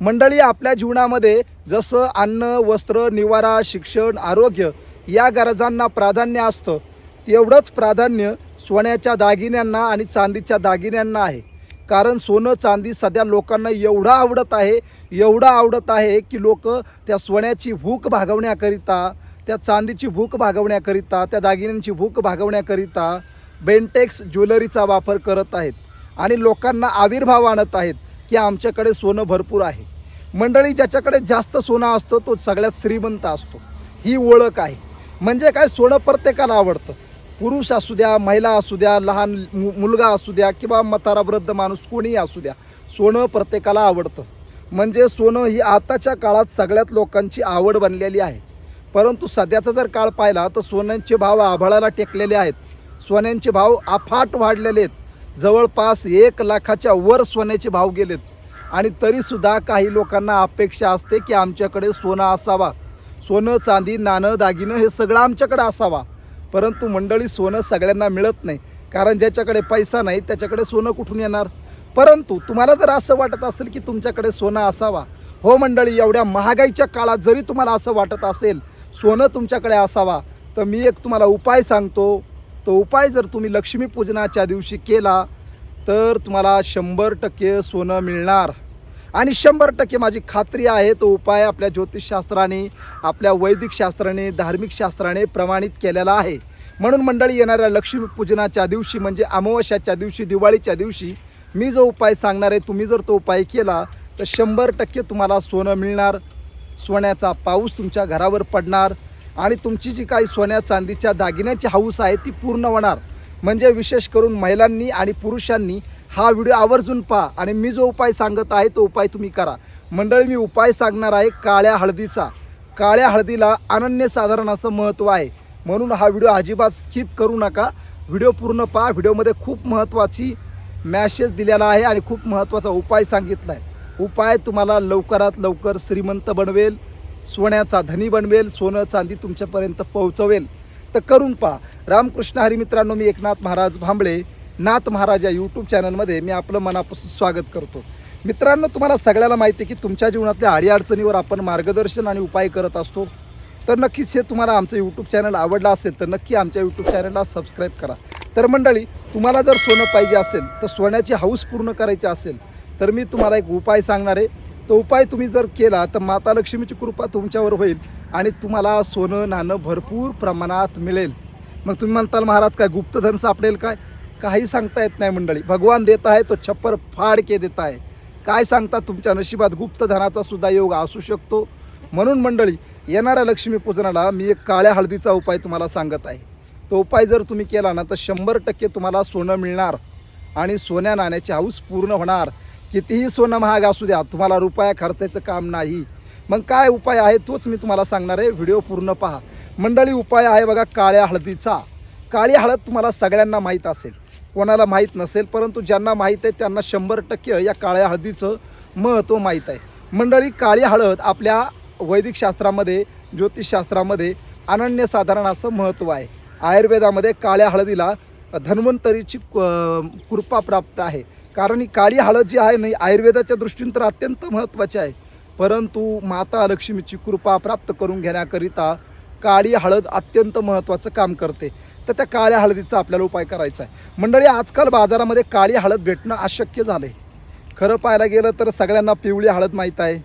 मंडळी आपल्या जीवनामध्ये जसं अन्न वस्त्र निवारा शिक्षण आरोग्य या गरजांना प्राधान्य असतं तेवढंच प्राधान्य सोन्याच्या दागिन्यांना आणि चांदीच्या दागिन्यांना आहे. कारण सोनं चांदी सध्या लोकांना एवढं आवडत आहे एवढं आवडत आहे की लोक त्या सोन्याची भूक भागवण्याकरिता त्या चांदीची भूक भागवण्याकरिता त्या दागिन्यांची भूक भागवण्याकरिता बेंटेक्स ज्वेलरीचा वापर करत आहेत आणि लोकांना आविर्भाव आणत आहेत. की आमच्याकडे सोनं भरपूर आहे. मंडळी ज्याच्याकडे जास्त सोनं असतं तो सगळ्यात श्रीमंत असतो. ही ओळख आहे. म्हणजे काय? सोनं प्रत्येकाला आवडतं. पुरुष असू द्या महिला असू द्या लहान मु मुलगा असू द्या किंवा म्हातारा वृद्ध माणूस कोणीही असू द्या सोनं प्रत्येकाला आवडतं. म्हणजे सोनं ही आताच्या काळात सगळ्यात लोकांची आवड बनलेली आहे. परंतु सध्याचा जर काळ पाहिला तर सोन्यांचे भाव आभाळाला टेकलेले आहेत. सोन्यांचे भाव अफाट वाढलेले आहेत. जवळपास एक लाखाच्या वर सोन्याचे भाव गेलेत. आणि तरीसुद्धा काही लोकांना अपेक्षा असते की आमच्याकडे सोनं असावा. सोनं चांदी नाणं दागिनं हे सगळं आमच्याकडे असावा. परंतु मंडळी सोनं सगळ्यांना मिळत नाही. कारण ज्याच्याकडे पैसा नाही त्याच्याकडे सोनं कुठून येणार? परंतु तुम्हाला जर असं वाटत असेल की तुमच्याकडे सोनं असावा. हो मंडळी एवढ्या महागाईच्या काळात जरी तुम्हाला असं वाटत असेल सोनं तुमच्याकडे असावा तर मी एक तुम्हाला उपाय सांगतो. तो उपाय जर तुम्ही लक्ष्मीपूजनाच्या दिवशी केला तर तुम्हाला शंभर टक्के सोनं मिळणार. आणि शंभर टक्के माझी खात्री आहे तो उपाय आपल्या ज्योतिषशास्त्राने आपल्या वैदिक शास्त्राने धार्मिक शास्त्राने प्रमाणित केलेला आहे. म्हणून मंडळी येणाऱ्या लक्ष्मीपूजनाच्या दिवशी म्हणजे अमावस्याच्या दिवशी दिवाळीच्या दिवशी मी जो उपाय सांगणार आहे तुम्ही जर तो उपाय केला तर शंभर टक्के तुम्हाला सोनं मिळणार. सोन्याचा पाऊस तुमच्या घरावर पडणार आणि तुमची जी काही सोन्या चांदीच्या दागिन्याची हाऊस आहे ती पूर्ण होणार. म्हणजे विशेष करून महिलांनी आणि पुरुषांनी हा व्हिडिओ आवर्जून पहा. आणि मी जो उपाय सांगत आहे तो उपाय तुम्ही करा. मंडळी मी उपाय सांगणार आहे काळ्या हळदीचा. काळ्या हळदीला अनन्यसाधारण असं महत्त्व आहे. म्हणून हा व्हिडिओ अजिबात स्किप करू नका. व्हिडिओ पूर्ण पहा. व्हिडिओमध्ये खूप महत्त्वाची मॅसेज दिलेला आहे आणि खूप महत्त्वाचा उपाय सांगितला आहे उपाय तुम्हाला लवकरात लवकर श्रीमंत बनवेल सोन्याचा धनी बनवेल सोनं चांदी तुमच्यापर्यंत पोहोचवेल. तर करून पहा. रामकृष्ण हरिमित्रांनो मी एकनाथ महाराज भांबळे नाथ महाराज या यूट्यूब चॅनलमध्ये मी आपलं मनापासून स्वागत करतो. मित्रांनो तुम्हाला सगळ्याला माहिती आहे की तुमच्या जीवनातल्या अडीअडचणीवर आपण मार्गदर्शन आणि उपाय करत असतो. तर नक्कीच हे तुम्हाला आमचं यूट्यूब चॅनल आवडलं असेल तर नक्की आमच्या यूट्यूब चॅनलला सबस्क्राईब करा. तर मंडळी तुम्हाला जर सोनं पाहिजे असेल तर सोन्याची हाऊस पूर्ण करायची असेल तर मी तुम्हाला एक उपाय सांगणार आहे. तो उपाय तुम्ही जर केला तर माता लक्ष्मीची कृपा तुमच्यावर होईल आणि तुम्हाला सोनं नाणं भरपूर प्रमाणात मिळेल. मग तुम्ही म्हणताल महाराज काय गुप्तधन सापडेल काय? काही सांगता येत नाही मंडळी. भगवान देत आहे तो छप्पर फाड के देत आहे. काय सांगता तुमच्या नशिबात गुप्तधनाचा सुद्धा योग असू शकतो. म्हणून मंडळी येणाऱ्या लक्ष्मीपूजनाला मी एक काळ्या हळदीचा उपाय तुम्हाला सांगत आहे. तो उपाय जर तुम्ही केला ना तर शंभर टक्के तुम्हाला सोनं मिळणार आणि सोन्या नाण्याची हाऊस पूर्ण होणार. कितीही सोनं महाग असू द्या तुम्हाला रुपया खर्चायचं काम नाही. मग काय उपाय आहे तोच मी तुम्हाला सांगणार आहे. व्हिडिओ पूर्ण पहा. मंडळी उपाय आहे बघा काळ्या हळदीचा. काळी हळद तुम्हाला सगळ्यांना माहीत असेल. कोणाला माहीत नसेल परंतु ज्यांना माहीत आहे त्यांना शंभर टक्के या काळ्या हळदीचं महत्त्व माहीत आहे. मंडळी काळी हळद आपल्या वैदिक शास्त्रामध्ये ज्योतिषशास्त्रामध्ये अनन्यसाधारण असं महत्त्व आहे. आयुर्वेदामध्ये काळ्या हळदीला धन्वंतरीची कृपा प्राप्त आहे. कारण ही काळी हळद जी आहे नाही आयुर्वेदाच्या दृष्टीने तर अत्यंत महत्त्वाची आहे. परंतु माता लक्ष्मीची कृपा प्राप्त करून घेण्याकरिता काळी हळद अत्यंत महत्त्वाचं काम करते. तर त्या काळ्या हळदीचा आपल्याला उपाय करायचा आहे. मंडळी आजकाल बाजारामध्ये काळी हळद भेटणं अशक्य झालं आहे खरं पाहायला गेलं तर सगळ्यांना पिवळी हळद माहीत आहे.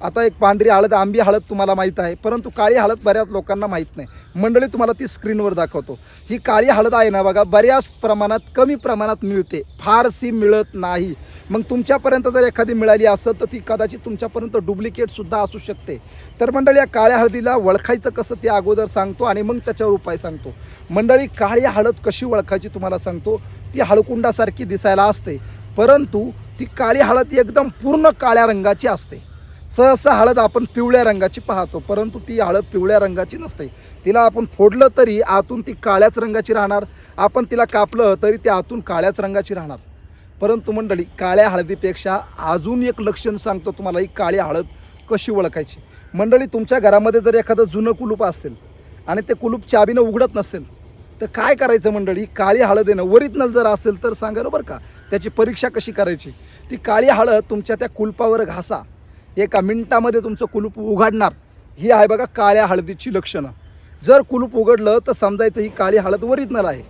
आता एक पांढरी हळद आंबी हळद तुम्हाला माहीत आहे परंतु काळी हळद बऱ्याच लोकांना माहीत नाही. मंडळी तुम्हाला ती स्क्रीनवर दाखवतो. ही काळी हळद आहे ना बघा बऱ्याच प्रमाणात कमी प्रमाणात मिळते. फारशी मिळत नाही. मग तुमच्यापर्यंत जर एखादी मिळाली असेल तर ती कदाचित तुमच्यापर्यंत डुप्लिकेटसुद्धा असू शकते. तर मंडळी या काळ्या हळदीला ओळखायचं कसं ते अगोदर सांगतो आणि मग त्याच्यावर उपाय सांगतो. मंडळी काळी हळद कशी ओळखायची तुम्हाला सांगतो. ती हळकुंडासारखी दिसायला असते परंतु ती काळी हळद एकदम पूर्ण काळ्या रंगाची असते. सहसा हळद आपण पिवळ्या रंगाची पाहतो परंतु ती हळद पिवळ्या रंगाची नसते. तिला आपण फोडलं तरी आतून ती काळ्याच रंगाची राहणार. आपण तिला कापलं तरी ती आतून काळ्याच रंगाची राहणार. परंतु मंडळी काळ्या हळदीपेक्षा अजून एक लक्षण सांगतो तुम्हाला ही काळी हळद कशी ओळखायची? मंडळी तुमच्या घरामध्ये जर एखादं जुनं कुलूप असेल आणि ते कुलूप चाबीनं उघडत नसेल तर काय करायचं मंडळी? काळी हळद येणं ओरिजिनल जर असेल तर सांगा बरं का त्याची परीक्षा कशी करायची? ती काळी हळद तुमच्या त्या कुलपावर घासा. एका मिनटामध्ये तुमचं कुलूप उघडणार. ही आहे बघा काळ्या हळदीची लक्षणं. जर कुलूप उघडलं तर समजायचं ही काळी हळद ओरिजिनल आहे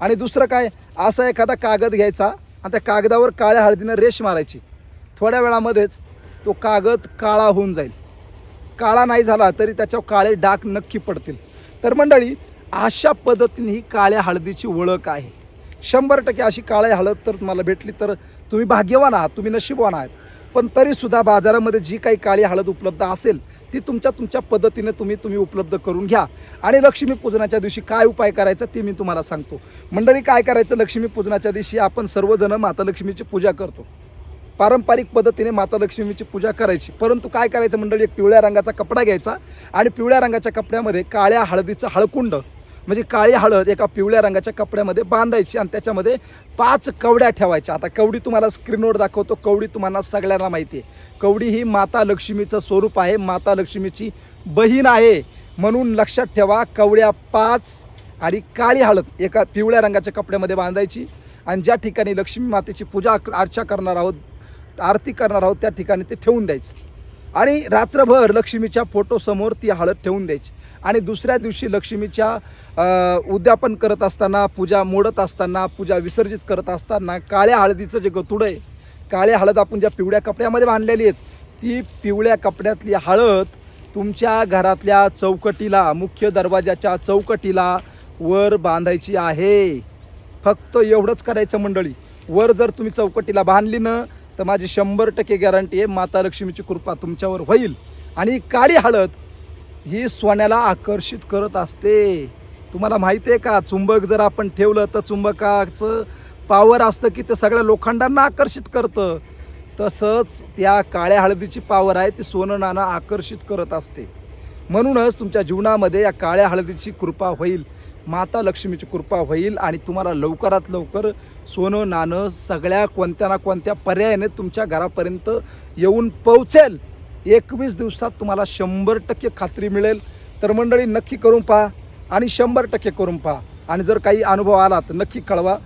आणि दुसरं काय असा एखादा कागद घ्यायचा आणि त्या कागदावर काळ्या हळदीनं रेश मारायची. थोड्या वेळामध्येच तो कागद काळा होऊन जाईल. काळा नाही झाला तरी त्याच्यावर काळे डाग नक्की पडतील. तर मंडळी अशा पद्धतीने ही काळ्या हळदीची ओळख आहे. शंभर टक्के अशी काळ्या हळद तर तुम्हाला भेटली तर तुम्ही भाग्यवान आहात तुम्ही नशीबवान आहात. पण तरीसुद्धा बाजारामध्ये जी काही काळी हळद उपलब्ध असेल ती तुमच्या तुमच्या पद्धतीने तुम्ही तुम्ही उपलब्ध करून घ्या. आणि लक्ष्मीपूजनाच्या दिवशी काय उपाय करायचा ते मी तुम्हाला सांगतो. मंडळी काय करायचं? लक्ष्मीपूजनाच्या दिवशी आपण सर्वजण माता लक्ष्मीची पूजा करतो. पारंपरिक पद्धतीने माता लक्ष्मीची पूजा करायची. परंतु काय करायचं मंडळी? एक पिवळ्या रंगाचा कपडा घ्यायचा आणि पिवळ्या रंगाच्या कपड्यामध्ये काळ्या हळदीचं हळकुंड म्हणजे काळी हळद एका पिवळ्या रंगाच्या कपड्यामध्ये बांधायची आणि त्याच्यामध्ये पाच कवड्या ठेवायच्या. आता कवडी तुम्हाला स्क्रीनवर दाखवतो. कवडी तुम्हाला सगळ्यांना माहिती आहे. कवडी ही माता लक्ष्मीचं स्वरूप आहे. माता लक्ष्मीची बहीण आहे. म्हणून लक्षात ठेवा कवड्या पाच आणि काळी हळद एका पिवळ्या रंगाच्या कपड्यामध्ये बांधायची आणि ज्या ठिकाणी लक्ष्मी मातेची पूजा अर्चा करणार आहोत आरती करणार आहोत त्या ठिकाणी ते ठेवून द्यायचं. आणि रात्रभर लक्ष्मीच्या फोटोसमोर ती हळद ठेवून द्यायची. आणि दुसऱ्या दिवशी लक्ष्मीच्या उद्यापन करत असताना पूजा मोडत असताना पूजा विसर्जित करत असताना काळ्या हळदीचं जे गतुडं आहे काळ्या हळद आपण ज्या पिवळ्या कपड्यामध्ये बांधलेली आहेत ती पिवळ्या कपड्यातली हळद तुमच्या घरातल्या चौकटीला मुख्य दरवाजाच्या चौकटीला वर बांधायची आहे. फक्त एवढंच करायचं मंडळी. वर जर तुम्ही चौकटीला बांधली ना तर माझी शंभर टक्के गॅरंटी आहे माता लक्ष्मीची कृपा तुमच्यावर होईल. आणि काळी हळद ही सोन्याला आकर्षित करत असते. तुम्हाला माहिती आहे का? चुंबक जर आपण ठेवलं तर चुंबकाचं पावर असतं की ते सगळ्या लोखंडांना आकर्षित करतं. तसंच त्या काळ्या हळदीची पावर आहे ती सोनं नाणं आकर्षित करत असते. म्हणूनच तुमच्या जीवनामध्ये या काळ्या हळदीची कृपा होईल माता लक्ष्मीची कृपा होईल आणि तुम्हाला लवकरात लवकर सोनं नाणं सगळ्या कोणत्या ना कोणत्या पर्यायाने तुमच्या घरापर्यंत येऊन पोहोचेल. एकवीस दिवसात तुम्हाला शंभर टक्के खात्री मिळेल. तर मंडळी नक्की करून पहा आणि शंभर टक्के करून पहा. आणि जर काही अनुभव आला तर नक्की कळवा.